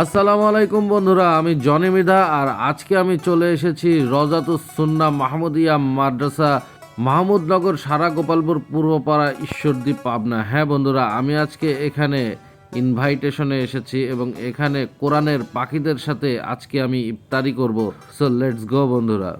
আসসালামু আলাইকুম বন্ধুরা, আমি জনি মিধা আর আজকে আমি চলে এসেছি রজাতুসুন্না মাহমুদিয়া মাদ্রাসা মাহমুদনগর সারা গোপালপুর পূর্বপাড়া ঈশ্বরদ্বীপ পাবনা। হ্যাঁ বন্ধুরা, আমি আজকে এখানে ইনভাইটেশনে এসেছি এবং এখানে কোরআনের পাখিদের সাথে আজকে আমি ইফতারি করব। সো লেটস গো বন্ধুরা।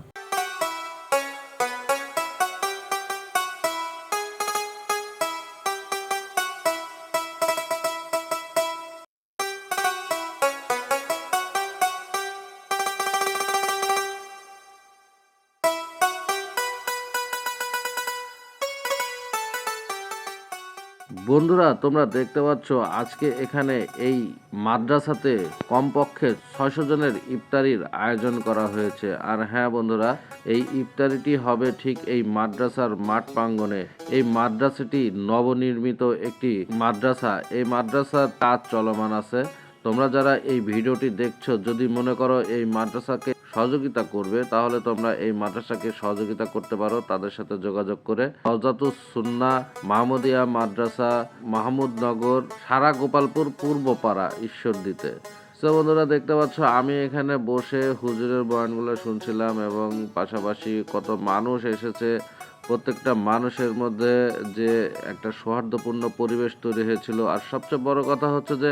বন্ধুরা, তোমরা দেখতে পাচ্ছ আজকে এখানে এই মাদ্রাসাতে কমপক্ষে ছয়শো জনের ইফতারির আয়োজন করা হয়েছে। আর হ্যাঁ বন্ধুরা, এই ইফতারিটি হবে ঠিক এই মাদ্রাসার মাঠ প্রাঙ্গণে। এই মাদ্রাসাটি নবনির্মিত একটি মাদ্রাসা। এই মাদ্রাসার কাজ চলমান আছে। তোমরা যারা এই ভিডিওটি দেখছ, যদি মনে করো এই মাদ্রাসাকে সহযোগিতা করবে, তাহলে তোমরা এই মাদ্রাসাকে সহযোগিতা করতে পারো, তাদের সাথে যোগাযোগ করে। হজরতুস সুন্না, মাহমুদিয়া মাদ্রাসা মাহমুদনগর সারা গোপালপুর পূর্বপাড়া ঈশ্বরদীতে। তো বন্ধুরা, দেখতে পাচ্ছ, আমি এখানে বসে হুজুরের বয়ানগুলো শুনছিলাম এবং পাশাপাশি কত মানুষ এসেছে। প্রত্যেকটা মানুষের মধ্যে যে একটা সৌহার্দ্যপূর্ণ পরিবেশ তৈরি হয়েছিল। আর সবচেয়ে বড় কথা হচ্ছে যে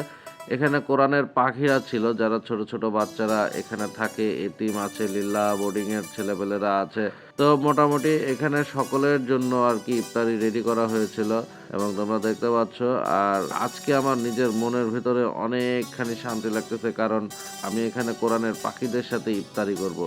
এখানে কোরআনের পাখিরা ছিল, যারা ছোট ছোট বাচ্চারা এখানে থাকে। এতিম আছে, লীলা বোর্ডিং এর ছেলেপেলেরা আছে। তো মোটামুটি এখানে সকলের জন্য আর কি ইফতারি রেডি করা হয়েছিল, এবং তোমরা দেখতে পাচ্ছ। আর আজকে আমার নিজের মনের ভিতরে অনেকখানি শান্তি লাগতেছে, কারণ আমি এখানে কোরআনের পাখিদের সাথে ইফতারি করব।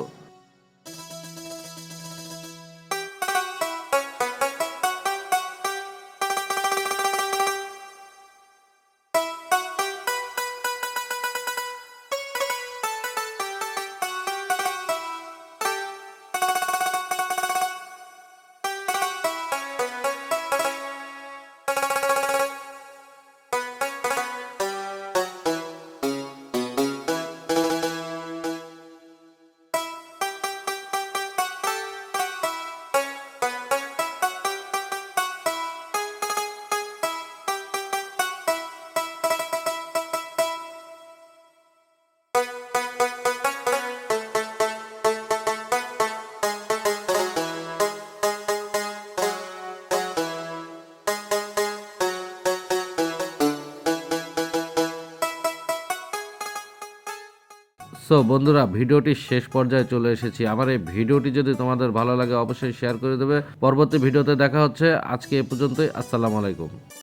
সো বন্ধুরা, ভিডিওটি শেষ পর্যায়ে চলে এসেছি। আমার এই ভিডিওটি যদি তোমাদের ভালো লাগে, অবশ্যই শেয়ার করে দেবে। পরবর্তী ভিডিওতে দেখা হচ্ছে। আজকে এ পর্যন্তই। আসসালামু আলাইকুম।